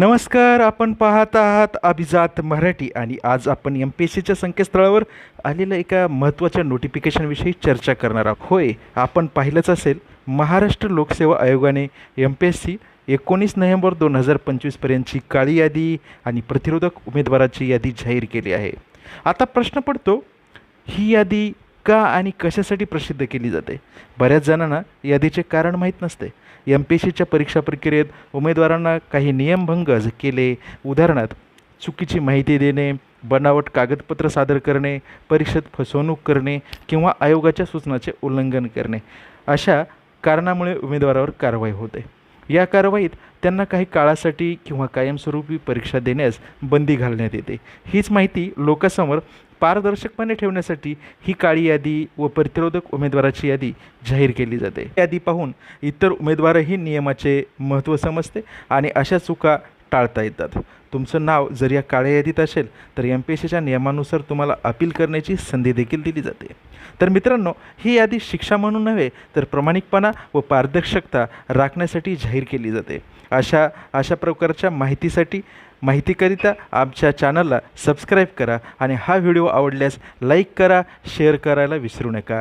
नमस्कार आपण पाहत आहात अभिजात मराठी आणि आज आपण एम पी एस सीच्या संकेतस्थळावर आलेल्या एका महत्त्वाच्या नोटिफिकेशनविषयी चर्चा करणार आहोत. होय आपण पाहिलंच असेल महाराष्ट्र लोकसेवा आयोगाने एम पी एस सी एकोणीस नोव्हेंबर दोन हजार पंचवीसपर्यंतची काळी यादी आणि प्रतिरोधक उमेदवाराची यादी जाहीर केली आहे. आता प्रश्न पडतो ही यादी का आणि कशासाठी प्रसिद्ध केली जाते? बऱ्याच जणांना यादीचे कारण माहीत नसते. एम पी एस सीच्या परीक्षा प्रक्रियेत उमेदवारांना काही नियमभंग केले. उदाहरणार्थ चुकीची माहिती देणे बनावट कागदपत्र सादर करणे परीक्षेत फसवणूक करणे किंवा आयोगाच्या सूचनाचे उल्लंघन करणे अशा कारणामुळे उमेदवारावर कारवाई होते. या कारवाईत त्यांना काही काळासाठी किंवा कायमस्वरूपी परीक्षा देण्यास बंदी घालण्यात येते. हीच माहिती लोकांसमोर पारदर्शकपणे ठेवण्यासाठी ही काळी यादी व प्रतिरोधक उमेदवाराची यादी जाहीर केली जाते. यादी पाहून इतर उमेदवारही नियमाचे महत्त्व समजते आणि अशा चुका टाळता येतात. तुमचं नाव जर या काळ्या यादीत असेल तर एम पी एस सीच्या नियमानुसार तुम्हाला अपील करण्याची संधी देखील दिली जाते. तर मित्रांनो ही यादी शिक्षा म्हणून नव्हे तर प्रामाणिकपणा व पारदर्शकता राखण्यासाठी जाहीर केली जाते. अशा अशा प्रकारच्या माहितीसाठी माहितीकरिता आमच्या चॅनलला सबस्क्राईब करा आणि हा व्हिडिओ आवडल्यास लाईक करा शेअर करायला विसरू नका.